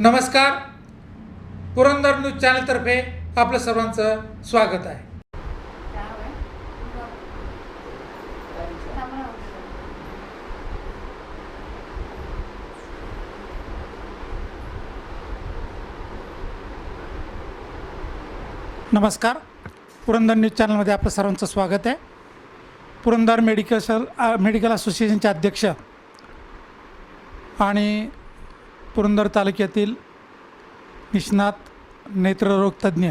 नमस्कार. पुरंदर न्यूज चॅनलतर्फे आपलं सर्वांचं स्वागत आहे. नमस्कार. पुरंदर न्यूज चॅनलमध्ये आपलं सर्वांचं स्वागत आहे. पुरंदर मेडिकल मेडिकल असोसिएशनचे अध्यक्ष आणि पुरंदर तालुक्यातील निष्णात नेत्ररोगतज्ज्ञ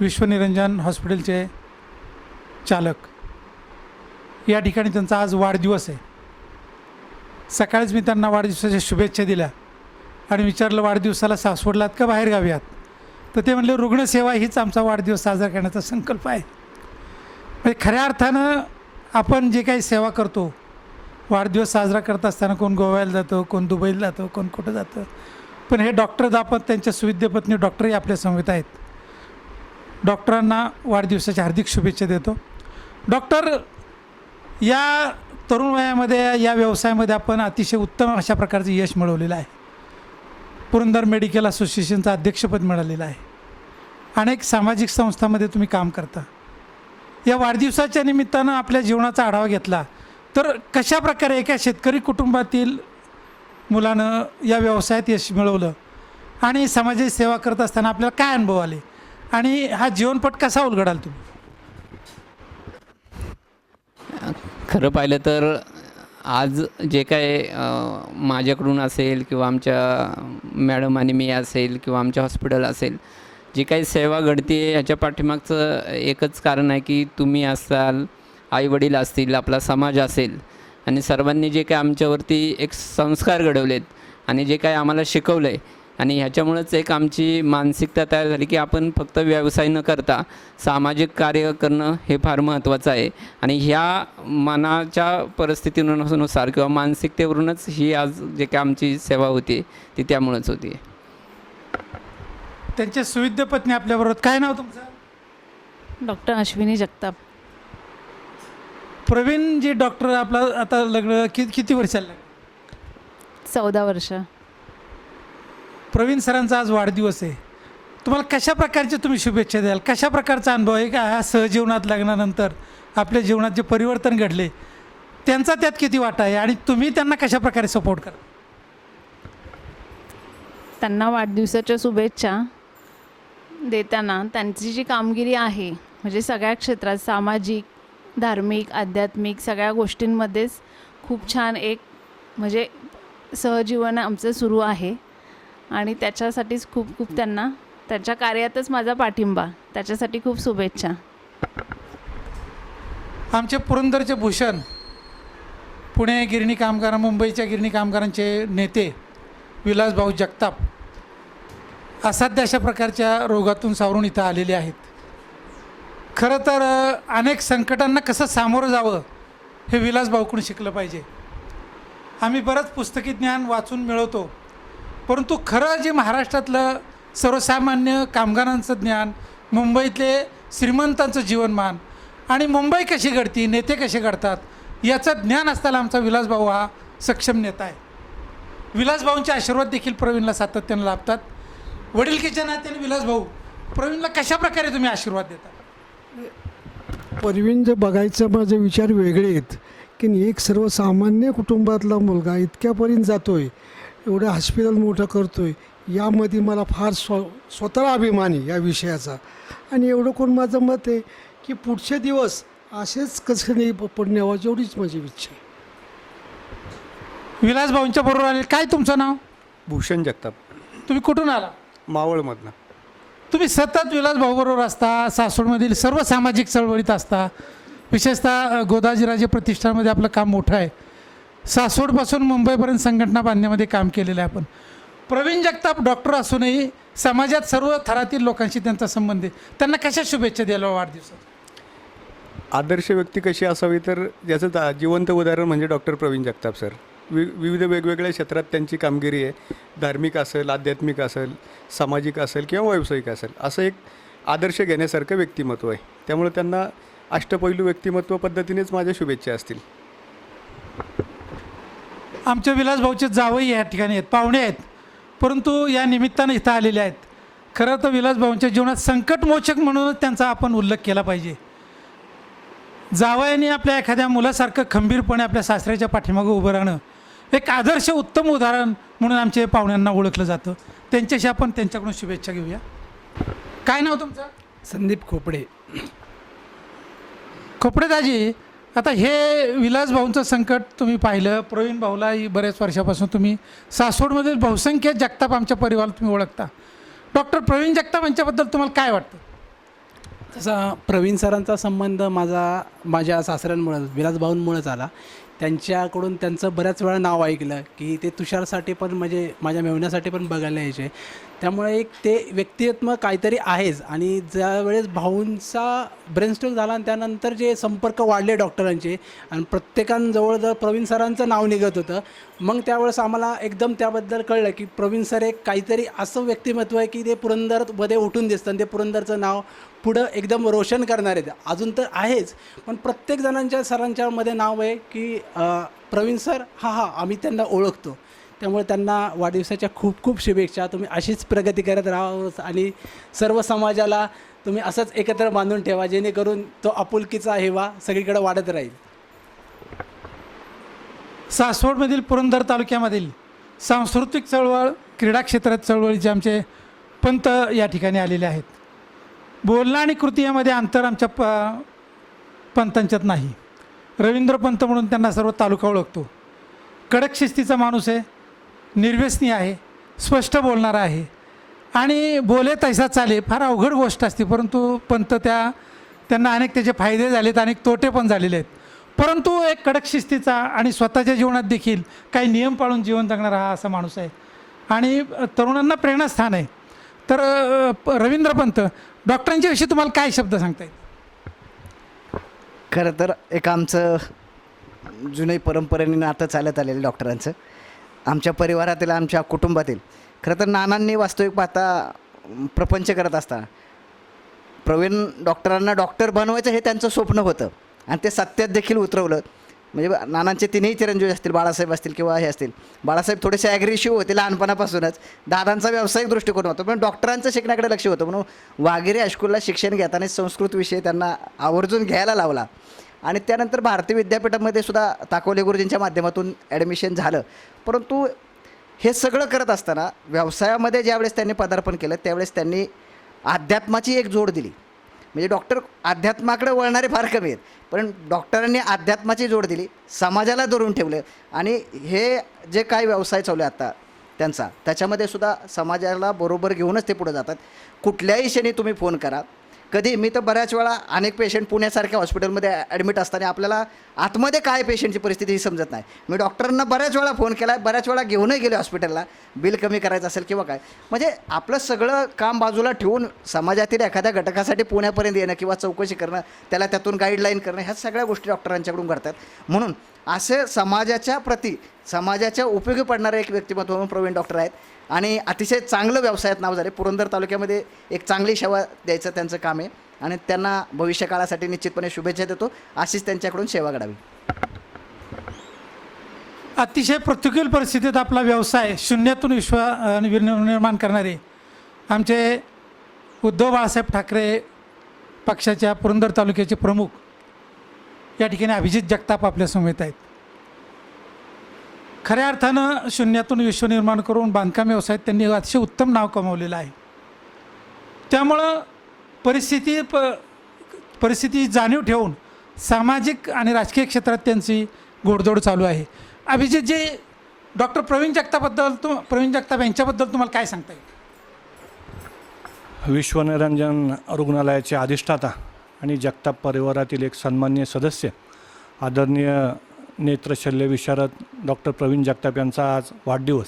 विश्वनिरंजन हॉस्पिटलचे चालक. या ठिकाणी त्यांचा आज वाढदिवस आहे. सकाळीच मी त्यांना वाढदिवसाच्या शुभेच्छा दिल्या आणि विचारलं वाढदिवसाला सासवडलात का बाहेरगावी आहात? तर ते म्हणले रुग्णसेवा हीच आमचा वाढदिवस साजरा करण्याचा संकल्प आहे. म्हणजे खऱ्या अर्थानं आपण जे काही सेवा करतो वाढदिवस साजरा करत असताना कोण गोव्याला जातो कोण दुबईला जातो कोण कुठं जातं. पण हे डॉक्टर दापत त्यांच्या सुविद्य पत्नी डॉक्टरही आपल्या समवेत आहेत. डॉक्टरांना वाढदिवसाच्या हार्दिक शुभेच्छा देतो. डॉक्टर या तरुण वयामध्ये या व्यवसायामध्ये आपण अतिशय उत्तम अशा प्रकारचं यश मिळवलेलं आहे. पुरंदर मेडिकल असोसिएशनचं अध्यक्षपद मिळालेलं आहे. अनेक सामाजिक संस्थांमध्ये तुम्ही काम करता. या वाढदिवसाच्या निमित्तानं आपल्या जीवनाचा आढावा घेतला. तर कशा प्रकारे एका शेतकरी कुटुंबातील मुलानं या व्यवसायात यश मिळवलं? आणि समाजाची सेवा करत असताना आपल्याला काय अनुभव आले? आणि हा जीवनपट कसा उलगडाल तुम्ही? खरं पाहिलं तर आज जे काय माझ्याकडून असेल किंवा आमच्या मॅडम आणि मी असेल किंवा आमच्या हॉस्पिटल असेल जी काही सेवा घडते ह्याच्या पाठीमागचं एकच कारण आहे की तुम्ही असाल आईवडील असतील आपला समाज असेल आणि सर्वांनी जे काय आमच्यावरती एक संस्कार घडवलेत आणि जे काय आम्हाला शिकवलं आहे आणि ह्याच्यामुळंच एक आमची मानसिकता तयार झाली की आपण फक्त व्यवसाय न करता सामाजिक कार्य करणं हे फार महत्त्वाचं आहे. आणि ह्या मनाच्या परिस्थितीनुसार किंवा मानसिकतेवरूनच ही आज जे काय आमची सेवा होती ती त्यामुळंच होती. त्यांचे सुविद्य पत्नी आपल्याबरोबर काय नाव तुमचं? डॉक्टर अश्विनी जगताप. प्रवीण जे डॉक्टर आपला आता लग्न कि किती वर्षाला लागलं चौदा वर्ष. प्रवीण सरांचा आज वाढदिवस आहे. तुम्हाला कशा प्रकारचे तुम्ही शुभेच्छा द्याल? कशा प्रकारचा अनुभव आहे? का ह्या सहजीवनात लग्नानंतर आपल्या जीवनात जे परिवर्तन घडले त्यांचा त्यात किती वाटा आहे? आणि तुम्ही त्यांना कशा प्रकारे सपोर्ट करा त्यांना वाढदिवसाच्या शुभेच्छा देताना त्यांची जी कामगिरी आहे म्हणजे सगळ्या क्षेत्रात सामाजिक धार्मिक आध्यात्मिक सगळ्या गोष्टींमध्येच खूप छान एक म्हणजे सहजीवन आमचं सुरू आहे. आणि त्याच्यासाठीच खूप खूप त्यांना त्यांच्या कार्यातच माझा पाठिंबा. त्याच्यासाठी खूप शुभेच्छा. आमचे पुरंदरचे भूषण पुणे गिरणी कामगार मुंबईच्या गिरणी कामगारांचे नेते विलासभाऊ जगताप असाध्य अशा प्रकारच्या रोगातून सावरून इथं आलेले आहेत. खरं तर अनेक संकटांना कसं सामोरं जावं हे विलासभाऊकडून शिकलं पाहिजे. आम्ही बरंच पुस्तकी ज्ञान वाचून मिळवतो. परंतु खरं जे महाराष्ट्रातलं सर्वसामान्य कामगारांचं ज्ञान मुंबईतले श्रीमंतांचं जीवनमान आणि मुंबई कशी घडती नेते कसे घडतात याचं ज्ञान असताना आमचा विलासभाऊ हा सक्षम नेता आहे. विलासभाऊंचे आशीर्वाद देखील प्रवीणला सातत्यानं लाभतात. वडील वडीलकीच्या नात्याने विलासभाऊ प्रवीणला कशाप्रकारे तुम्ही आशीर्वाद देता? परवीन जे बघायचं माझे विचार वेगळे आहेत. की एक सर्वसामान्य कुटुंबातला मुलगा इतक्यापर्यंत जातो आहे एवढं हॉस्पिटल मोठं करतो आहे यामध्ये मला फार स्व स्वतःला अभिमान आहे या विषयाचा. आणि एवढं कोण माझं मत आहे की पुढचे दिवस असेच कसं नाही पडणे यावं एवढीच माझी इच्छा आहे. विलासभाऊंच्या बरोबर आले काय तुमचं नाव? भूषण जगताप. तुम्ही कुठून आला? मावळमधनं. तुम्ही सतत विलास भाऊबरोबर असता सासवडमधील सर्व सामाजिक चळवळीत असता विशेषतः गोदाजीराजे प्रतिष्ठानमध्ये आपलं काम मोठं आहे. सासवडपासून मुंबईपर्यंत संघटना बांधण्यामध्ये काम केलेलं आहे आपण. प्रवीण जगताप डॉक्टर असूनही समाजात सर्व थरातील लोकांशी त्यांचा संबंध आहे. त्यांना कशा शुभेच्छा द्यायला वाढदिवसात? आदर्श व्यक्ती कशी असावी तर ज्याचं जिवंत उदाहरण म्हणजे डॉक्टर प्रवीण जगताप सर. वि विविध वेगवेगळ्या क्षेत्रात त्यांची कामगिरी आहे. धार्मिक असेल आध्यात्मिक असेल सामाजिक असेल किंवा व्यावसायिक असेल असं एक आदर्श घेण्यासारखं व्यक्तिमत्व आहे. त्यामुळे त्यांना अष्टपैलू व्यक्तिमत्व पद्धतीनेच माझ्या शुभेच्छा असतील. आमच्या विलासभाऊचे जावई या ठिकाणी आहेत पाहुणे आहेत. परंतु या निमित्तानं इथं आलेले आहेत. खरं तर विलासभाऊंच्या जीवनात संकटमोचक म्हणूनच त्यांचा आपण उल्लेख केला पाहिजे. जावयाने आपल्या एखाद्या मुलासारखं खंबीरपणे आपल्या सासऱ्याच्या पाठीमागं उभं राहणं एक आदर्श उत्तम उदाहरण म्हणून आमच्या पाहुण्यांना ओळखलं जातं. त्यांच्याशी आपण त्यांच्याकडून शुभेच्छा घेऊया. काय नाव तुमचं? संदीप खोपडे. खोपडेदाजी आता हे विलासभाऊंचं संकट तुम्ही पाहिलं. प्रवीण भाऊलाही बऱ्याच वर्षापासून तुम्ही सासवडमधील बहुसंख्य जगताप आमच्या परिवारात तुम्ही ओळखता. डॉक्टर प्रवीण जगताप यांच्याबद्दल तुम्हाला काय वाटतं? तसा प्रवीण सरांचा संबंध माझा माझ्या सासऱ्यांमुळं विलासभाऊंमुळंच आला. त्यांच्याकडून त्यांचं बऱ्याच वेळा नाव ऐकलं की ते तुषारसाठी पण म्हणजे माझ्या मेवण्यासाठी पण बघायला यायचे. त्यामुळे एक ते व्यक्तित्व काहीतरी आहेच आणि ज्यावेळेस भाऊंचा ब्रेनस्ट्रोक झाला आणि त्यानंतर जे संपर्क वाढले डॉक्टरांचे आणि प्रत्येकांजवळ जर प्रवीण सरांचं नाव निघत होतं मग त्यावेळेस आम्हाला एकदम त्याबद्दल कळलं की प्रवीण सर एक काहीतरी असं व्यक्तिमत्व आहे की ते पुरंदरमध्ये उठून दिसतं आणि ते पुरंदरचं नाव पुढं एकदम रोशन करणार आहेत. अजून तर आहेच पण प्रत्येक जणांच्या सरांच्यामध्ये नाव आहे की प्रवीण सर हा हा आम्ही त्यांना ओळखतो. त्यामुळे त्यांना वाढदिवसाच्या खूप खूप शुभेच्छा. तुम्ही अशीच प्रगती करत राहा आणि सर्व समाजाला तुम्ही असंच एकत्र बांधून ठेवा जेणेकरून तो आपुलकीचा हेवा सगळीकडे वाढत राहील. सासवडमधील पुरंदर तालुक्यामधील सांस्कृतिक चळवळ क्रीडा क्षेत्रात चळवळीचे आमचे पंत या ठिकाणी आलेले आहेत. बोलणं आणि कृती यामध्ये अंतर आमच्या प पंतांच्यात नाही. रवींद्र पंत म्हणून त्यांना सर्व तालुका ओळखतो. कडक शिस्तीचा माणूस आहे निर्व्यसनी आहे स्पष्ट बोलणारा आहे. आणि बोले तैसा चाले फार अवघड गोष्ट असते परंतु पंत त्या त्यांना अनेक त्याचे फायदे झालेत अनेक तोटे पण झालेले आहेत. परंतु एक कडक शिस्तीचा आणि स्वतःच्या जीवनात देखील काही नियम पाळून जीवन जगणारा हा असा माणूस आहे. आणि तरुणांना प्रेरणास्थान आहे. तर रवींद्रपंत डॉक्टरांच्याविषयी रवींद्र पंत तुम्हाला काय शब्द सांगता येईल खरं तर एक आमचं जुने परंपरेने नातं चालत आलेलं डॉक्टरांचं. आमच्या परिवारातील आमच्या कुटुंबातील. खरं तर नानांनी वास्तविक पाहता प्रपंच करत असताना. प्रवीण डॉक्टरांना डॉक्टर बनवायचं हे त्यांचं स्वप्न होतं. आणि ते सत्यात देखील उतरवलं. म्हणजे नानांचे तिन्ही चिरंजीव असतील बाळासाहेब असतील किंवा हे असतील. बाळासाहेब थोडेसे ॲग्रेसिव्ह होते लहानपणापासूनच. दादांचा व्यावसायिक दृष्टिकोन होता पण डॉक्टरांचं शिकण्याकडे लक्ष होतं. म्हणून वाघेरे हायस्कूलला शिक्षण घेताना संस्कृत विषय त्यांना आवर्जून घ्यायला लावला. आणि त्यानंतर भारतीय विद्यापीठामध्ये सुद्धा ताकोले गुरुजींच्या माध्यमातून ॲडमिशन झालं. परंतु हे सगळं करत असताना व्यवसायामध्ये ज्यावेळेस त्यांनी पदार्पण केलं त्यावेळेस त्यांनी अध्यात्माची एक जोड दिली. म्हणजे डॉक्टर अध्यात्माकडे वळणारे फार कमी आहेत. पण डॉक्टरांनी अध्यात्माची जोड दिली समाजाला धरून ठेवलं आणि हे जे काय व्यवसाय चालू आहे आता त्यांचा त्याच्यामध्ये सुद्धा समाजाला बरोबर घेऊनच ते पुढे जातात. कुठल्याही क्षणी तुम्ही फोन करा कधी मी तर बऱ्याच वेळा अनेक पेशंट पुण्यासारख्या हॉस्पिटलमध्ये ॲडमिट असताना आपल्याला आतमध्ये काय पेशंटची परिस्थिती ही समजत नाही. मी डॉक्टरांना बऱ्याच वेळा फोन केला आहे बऱ्याच वेळा घेऊनही गेले हॉस्पिटलला बिल कमी करायचं असेल किंवा काय. म्हणजे आपलं सगळं काम बाजूला ठेवून समाजातील एखाद्या घटकासाठी पुण्यापर्यंत येणं किंवा चौकशी करणं त्याला त्यातून गाईडलाईन करणं ह्या सगळ्या गोष्टी डॉक्टरांच्याकडून घडतात. म्हणून असे समाजाच्या प्रती समाजाच्या उपयोगी पडणारे एक व्यक्तिमत्व म्हणून प्रवीण डॉक्टर आहेत. आणि अतिशय चांगलं व्यवसायात नाव झाले. पुरंदर तालुक्यामध्ये एक चांगली सेवा द्यायचं त्यांचं काम आहे. आणि त्यांना भविष्यकाळासाठी निश्चितपणे शुभेच्छा देतो. अशीच त्यांच्याकडून सेवा घडावी. अतिशय प्रतिकूल परिस्थितीत आपला व्यवसाय शून्यातून विश्व निर्माण करणारे आमचे उद्धव बाळासाहेब ठाकरे पक्षाच्या पुरंदर तालुक्याचे प्रमुख या ठिकाणी अभिजित जगताप आपल्या समेत आहेत. खऱ्या अर्थानं शून्यातून विश्व निर्माण करून बांधकाम व्यवसायात त्यांनी अतिशय उत्तम नाव कमावलेलं आहे. त्यामुळं परिस्थिती प परिस्थिती जाणीव ठेवून सामाजिक आणि राजकीय क्षेत्रात त्यांची गोडदोड चालू आहे. अभिजित जे डॉक्टर प्रवीण जगताबद्दल तुम प्रवीण जगताप यांच्याबद्दल तुम्हाला काय सांगता येईल? विश्वनिरंजन रुग्णालयाचे अधिष्ठाता आणि जगताप परिवारातील एक सन्मान्य सदस्य आदरणीय नेत्रशल्य विशारद डॉक्टर प्रवीण जगताप यांचा आज वाढदिवस.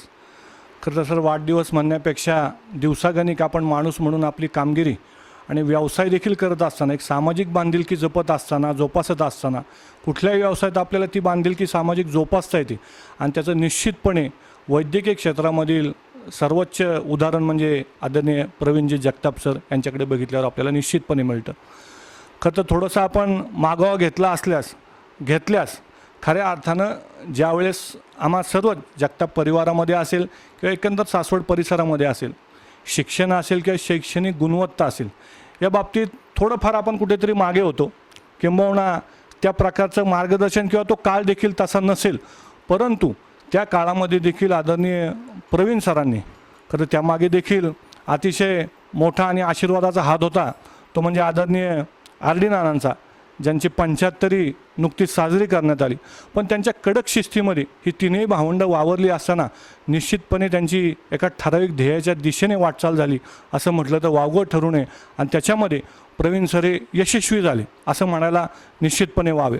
खरं तर सर वाढदिवस म्हणण्यापेक्षा दिवसागणिक आपण माणूस म्हणून आपली कामगिरी आणि व्यवसाय देखील करत असताना एक सामाजिक बांधिलकी जपत असताना जोपासत असताना कुठल्याही व्यवसायात आपल्याला ती बांधिलकी सामाजिक जोपासता येते. आणि त्याचं निश्चितपणे वैद्यकीय क्षेत्रामधील सर्वोच्च उदाहरण म्हणजे आदरणीय प्रवीणजी जगताप सर यांच्याकडे बघितल्यावर आपल्याला निश्चितपणे मिळतं. खरं तर थोडंसं आपण मागोवा घेतला असल्यास घेतल्यास खऱ्या अर्थानं ज्यावेळेस आम्हा सर्व जगताप परिवारामध्ये असेल किंवा एकंदर सासवड परिसरामध्ये असेल शिक्षण असेल किंवा शैक्षणिक गुणवत्ता असेल या बाबतीत थोडंफार आपण कुठेतरी मागे होतो. किंबहुना त्या प्रकारचं मार्गदर्शन किंवा तो काळ देखील तसा नसेल परंतु त्या काळामध्ये देखील आदरणीय प्रवीण सरांनी खरं त्यामागे देखील अतिशय मोठा आणि आशीर्वादाचा हात होता. तो म्हणजे आदरणीय आर डी नानांचा. ज्यांची पंच्याहत्तरी नुकतीच साजरी करण्यात आली. पण त्यांच्या कडक शिस्तीमध्ये ही तिन्ही भावंडं वावरली असताना निश्चितपणे त्यांची एका ठराविक ध्येयाच्या दिशेने वाटचाल झाली असं म्हटलं तर वावगं ठरू नये आणि त्याच्यामध्ये प्रवीण सर हे यशस्वी झाले असं म्हणायला निश्चितपणे वावे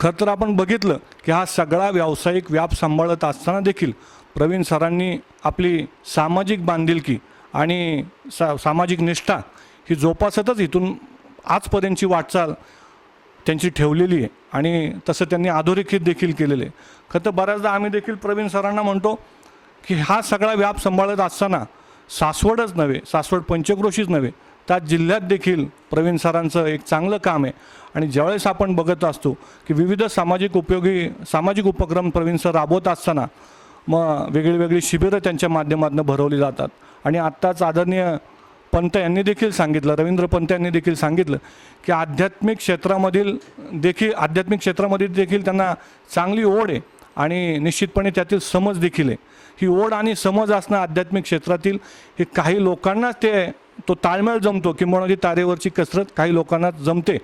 खरं तर आपण बघितलं की हा सगळा व्यावसायिक व्याप सांभाळत असताना देखील प्रवीण सरांनी आपली सामाजिक बांधिलकी आणि सा सामाजिक निष्ठा ही जोपासतच इथून आजपर्यंतची वाटचाल त्यांची ठेवलेली आहे आणि तसं त्यांनी अधोरेखित देखील केलेले आहे. खरं तर बऱ्याचदा आम्ही देखील प्रवीण सरांना म्हणतो की हा सगळा व्याप सांभाळत असताना सासवडच नव्हे सासवड पंचक्रोशीच नव्हे त्या जिल्ह्यात देखील प्रवीण सरांचं एक चांगलं काम आहे. आणि ज्यावेळेस आपण बघत असतो की विविध सामाजिक उपयोगी सामाजिक उपक्रम प्रवीण सर राबवत असताना मग वेगळी वेगळी शिबिरं त्यांच्या माध्यमातून भरवली जातात. आणि आत्ताच आदरणीय पंत यांनी देखील सांगितलं रवींद्र पंत यांनी देखील सांगितलं की आध्यात्मिक क्षेत्रामधील देखील आध्यात्मिक क्षेत्रामध्ये देखील त्यांना चांगली ओढ आहे आणि निश्चितपणे त्यातील समज देखील आहे. ही ओढ आणि समज असणं आध्यात्मिक क्षेत्रातील हे काही लोकांनाच ते तो ताळमेळ जमतो किंवा ती तारेवरची कसरत काही लोकांना जमते.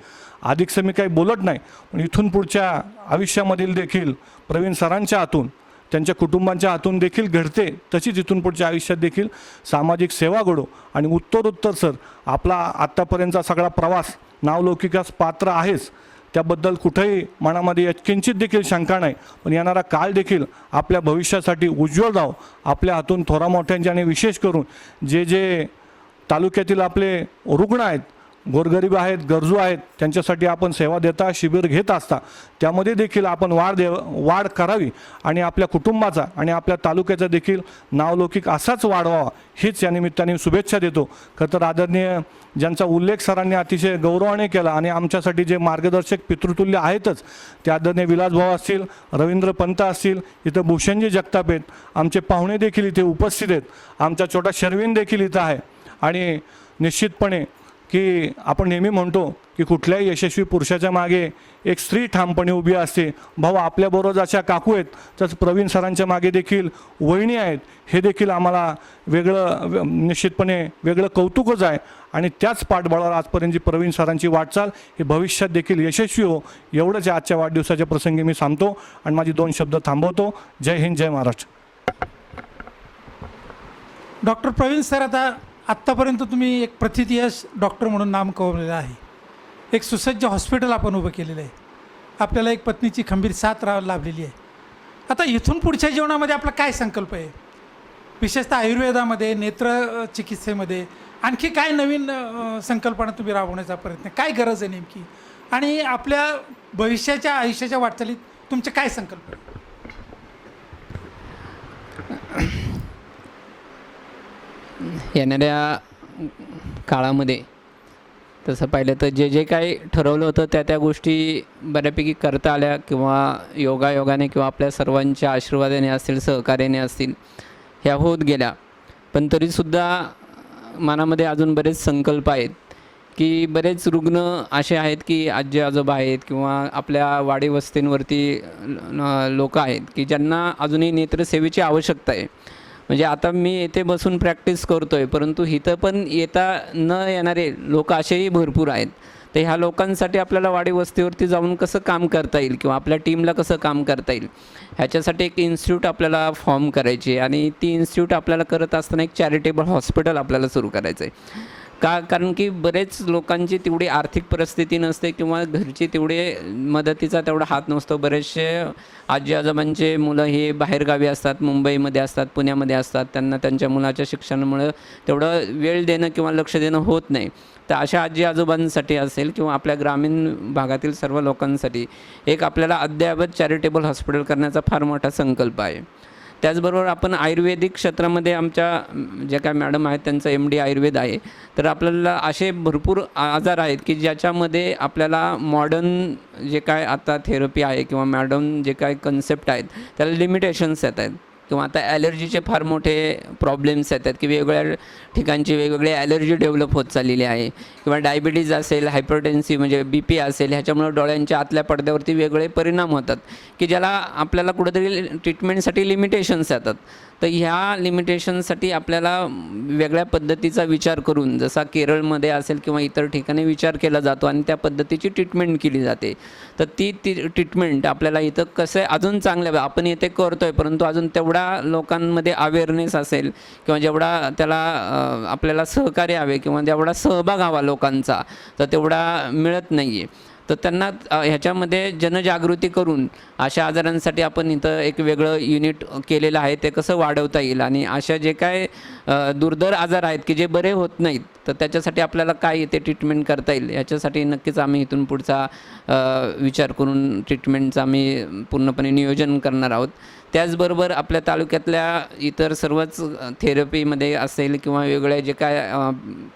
अधिकसं मी काही बोलत नाही. पण इथून पुढच्या आयुष्यामधील देखील प्रवीण सरांच्या हातून त्यांच्या कुटुंबांच्या हातून देखील घडते तशीच इथून पुढच्या आयुष्यात देखील सामाजिक सेवा घडो. आणि उत्तरोत्तर सर आपला आत्तापर्यंतचा सगळा प्रवास नावलौकिकास पात्र आहेच. त्याबद्दल कुठेही मनामध्ये किंचित देखील शंका नाही. पण येणारा काळ देखील आपल्या भविष्यासाठी उज्ज्वल जाव आपल्या हातून थोरा मोठ्यांचे आणि विशेष करून जे जे तालुक्यातील आपले रुग्ण आहेत गोरगरीब आहेत गरजू आहेत त्यांच्यासाठी आपण सेवा देता शिबिर घेत असता त्यामध्ये देखील आपण वाढ दे वाढ करावी आणि आपल्या कुटुंबाचा आणि आपल्या तालुक्याचा देखील नावलौकिक असाच वाढवावा हीच या निमित्ताने शुभेच्छा देतो. खरं तर आदरणीय ज्यांचा उल्लेख सरांनी अतिशय गौरवाने केला आणि आमच्यासाठी जे मार्गदर्शक पितृतुल्य आहेतच ते आदरणीय विलासभाऊ असतील रवींद्र पंत असतील इथं भूषणजी जगताप आहेत आमचे पाहुणे देखील इथे उपस्थित आहेत आमचा छोटा शर्वीन देखील इथं आहे आणि निश्चितपणे की आपण नेहमी म्हणतो की कुठल्याही यशस्वी पुरुषाच्या मागे एक स्त्री ठामपणे उभी असते. भाऊ आपल्याबरोबर अशा काकू आहेत तसं प्रवीण सरांच्या मागे देखील वहिनी आहेत. हे देखील आम्हाला वेगळं निश्चितपणे वेगळं कौतुकच आहे. आणि त्याच पाठबळावर आजपर्यंतची प्रवीण सरांची वाटचाल ही भविष्यात देखील यशस्वी हो एवढंच आजच्या वाढदिवसाच्या प्रसंगी मी सांगतो. आणि माझी दोन शब्द थांबवतो. जय हिंद जय महाराष्ट्र. डॉक्टर प्रवीण सर आता आत्तापर्यंत तुम्ही एक प्रथितयश डॉक्टर म्हणून नाम कमवलेलं आहे. एक सुसज्ज हॉस्पिटल आपण उभं केलेलं आहे. आपल्याला एक पत्नीची खंबीर साथ राह लाभलेली आहे. आता इथून पुढच्या जीवनामध्ये आपला काय संकल्प आहे? विशेषतः आयुर्वेदामध्ये नेत्र चिकित्सेमध्ये आणखी काय नवीन संकल्पना तुम्ही राबवण्याचा प्रयत्न? काय गरज आहे नेमकी? आणि आपल्या भविष्याच्या आयुष्याच्या वाटचालीत तुमचे काय संकल्प आहे येणाऱ्या काळामध्ये तसं पाहिलं तर जे जे काही ठरवलं होतं त्या त्या गोष्टी बऱ्यापैकी करता आल्या किंवा योगायोगाने किंवा आपल्या सर्वांच्या आशीर्वादाने असतील सहकार्याने असतील ह्या होत गेल्या. पण तरीसुद्धा मनामध्ये अजून बरेच संकल्प आहेत की बरेच रुग्ण असे आहेत की आजी आजोबा आहेत किंवा आपल्या वाडी वस्तींवरती लोक आहेत की ज्यांना अजूनही नेत्रसेवेची आवश्यकता आहे. म्हणजे आता मी येथे बसून प्रॅक्टिस करतो आहे परंतु इथं पण येता न येणारे लोक असेही भरपूर आहेत. तर ह्या लोकांसाठी आपल्याला वाडी वस्तीवरती जाऊन कसं काम करता येईल किंवा आपल्या टीमला कसं काम करता येईल ह्याच्यासाठी एक इन्स्टिट्यूट आपल्याला फॉर्म करायची आहे. आणि ती इन्स्टिट्यूट आपल्याला करत असताना एक चॅरिटेबल हॉस्पिटल आपल्याला सुरू करायचं आहे का कारण की बरेच लोकांची तेवढी आर्थिक परिस्थिती नसते किंवा घरची तेवढे मदतीचा तेवढा हात नसतो. बरेचसे आजी आजोबांचे मुलं हे बाहेरगावी असतात मुंबईमध्ये असतात पुण्यामध्ये असतात. त्यांना त्यांच्या मुलाच्या शिक्षणामुळं तेवढं वेळ देणं किंवा लक्ष देणं होत नाही. तर अशा आजी आजोबांसाठी असेल किंवा आपल्या ग्रामीण भागातील सर्व लोकांसाठी एक आपल्याला अद्ययावत चॅरिटेबल हॉस्पिटल करण्याचा फार मोठा संकल्प आहे. त्याचबरोबर आपण आयुर्वेदिक क्षेत्रामध्ये आमच्या ज्या काय मॅडम आहेत त्यांचं एम डी आयुर्वेद आहे. तर आपल्याला असे भरपूर आजार आहेत की ज्याच्यामध्ये आपल्याला मॉडर्न जे काय आता थेरपी आहे किंवा मॅडम जे काय कन्सेप्ट आहेत त्याला लिमिटेशन्स येत आहेत. किंवा आता ॲलर्जीचे फार मोठे प्रॉब्लेम्स येतात की वेगवेगळ्या ठिकाणची वेगवेगळी ॲलर्जी डेव्हलप होत चाललेली आहे. किंवा डायबिटीज असेल हायपरटेन्सी म्हणजे बी पी असेल ह्याच्यामुळे डोळ्यांच्या आतल्या पडद्यावरती वेगळे परिणाम होतात की ज्याला आपल्याला कुठेतरी ट्रीटमेंटसाठी लिमिटेशन्स येतात. तर ह्या लिमिटेशनसाठी आपल्याला वेगळ्या पद्धतीचा विचार करून जसा केरळमध्ये असेल किंवा इतर ठिकाणी विचार केला जातो आणि त्या पद्धतीची ट्रीटमेंट केली जाते. तर ती ती ट्रीटमेंट आपल्याला इथं कसं आहे अजून चांगल्या आपण येथे करतो आहे परंतु अजून तेवढा लोकांमध्ये अवेअरनेस असेल किंवा जेवढा त्याला आपल्याला सहकार्य हवे किंवा जेवढा सहभाग हवा लोकांचा तर तेवढा मिळत नाही आहे तर त्यांना ह्याच्यामध्ये जनजागृती करून अशा आजारांसाठी आपण इथं एक वेगळं युनिट केलेलं आहे ते कसं वाढवता येईल? आणि अशा जे काय दुर्धर आजार आहेत की जे बरे होत नाहीत तर त्याच्यासाठी आपल्याला काय येते ट्रीटमेंट करता येईल? याच्यासाठी नक्कीच आम्ही इथून पुढचा विचार करून ट्रीटमेंटचं आम्ही पूर्णपणे नियोजन करणार आहोत. त्याचबरोबर आपल्या तालुक्यातल्या इतर सर्वच थेरपीमध्ये असेल किंवा वेगळ्या जे काय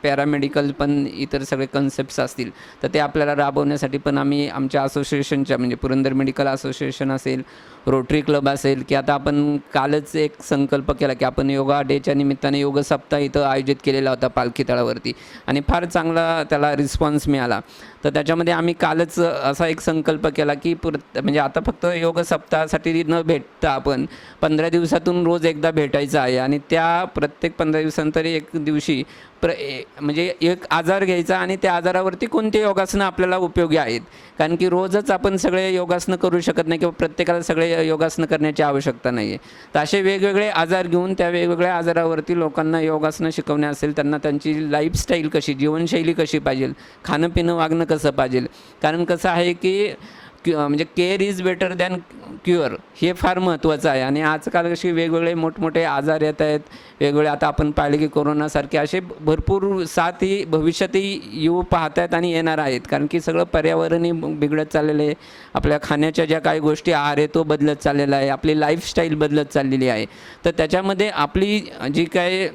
पॅरामेडिकल पण इतर सगळे कन्सेप्ट्स असतील तर ते आपल्याला राबवण्यासाठी पण आम्ही आमच्या असोसिएशनच्या म्हणजे पुरंदर मेडिकल असोसिएशन असेल रोटरी क्लब असेल की आता आपण कालच एक संकल्प केला की आपण योगा डेच्या निमित्ताने योग सप्ताह इथं आयोजित केलेला होता पालखी तळावरती. आणि फार चांगला त्याला रिस्पॉन्स मिळाला. तर त्याच्यामध्ये आम्ही कालच असा एक संकल्प केला की पुर म्हणजे आता फक्त योग सप्ताहासाठी न भेटता आपण पंधरा दिवसातून रोज एकदा भेटायचं आहे. आणि त्या प्रत्येक पंधरा दिवसांतरी एक दिवशी प्र ए- म्हणजे एक आजार घ्यायचा आणि त्या आजारावरती कोणते योगासनं आपल्याला उपयोगी आहेत? कारण की रोजच आपण सगळे योगासनं करू शकत नाही किंवा प्रत्येकाला सगळे योगासनं करण्याची आवश्यकता नाही आहे तर असे वेगवेगळे आजार घेऊन त्या वेगवेगळ्या आजारावरती लोकांना योगासनं शिकवणे असेल त्यांना त्यांची लाईफस्टाईल कशी जीवनशैली कशी पाहिजे खाणं पिणं वागणं कसं पाहिजे? कारण कसं आहे की क्यु म्हणजे care is better than cure. हे फार महत्त्वाचं आहे. आणि आजकाल कशी वेगवेगळे मोठमोठे आजार येत आहेत वेगवेगळे आता आपण पाहिले की कोरोनासारखे असे भरपूर साथ ही भविष्यातही येऊ पाहत आहेत आणि येणार आहेत. कारण की सगळं पर्यावरणही बिघडत चाललेलं आहे. आपल्या खाण्याच्या ज्या काही गोष्टी आहार आहे तो बदलत चाललेला आहे. आपली लाईफस्टाईल बदलत चाललेली आहे. तर त्याच्यामध्ये आपली जी काय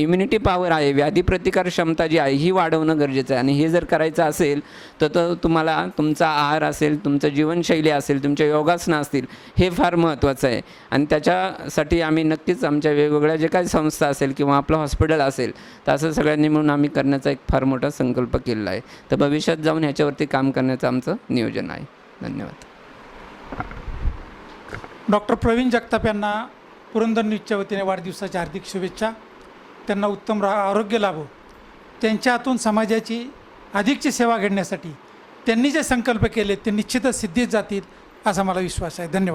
इम्युनिटी पॉवर आहे व्याधी प्रतिकार क्षमता जी आहे ही वाढवणं गरजेचं आहे. आणि हे जर करायचं असेल तर तो तुम्हाला तुमचा आहार असेल तुमचं जीवनशैली असेल तुमच्या योगासनं असतील हे फार महत्त्वाचं आहे. आणि त्याच्यासाठी आम्ही नक्कीच आमच्या वेगवेगळ्या जे काही संस्था असेल किंवा आपलं हॉस्पिटल असेल तर असं सगळ्यांनी मिळून आम्ही करण्याचा एक फार मोठा संकल्प केलेला आहे. तर भविष्यात जाऊन ह्याच्यावरती काम करण्याचं आमचं नियोजन आहे. धन्यवाद. डॉक्टर प्रवीण जगताप यांना पुरंदर न्यूजच्या वतीने वाढदिवसाच्या हार्दिक शुभेच्छा. त्यांना उत्तम रा आरोग्य लाभो. त्यांच्या हातून समाजाची अधिकची सेवा घडण्यासाठी त्यांनी जे संकल्प केले ते निश्चितच सिद्धीत जातील असा मला विश्वास आहे. धन्यवाद.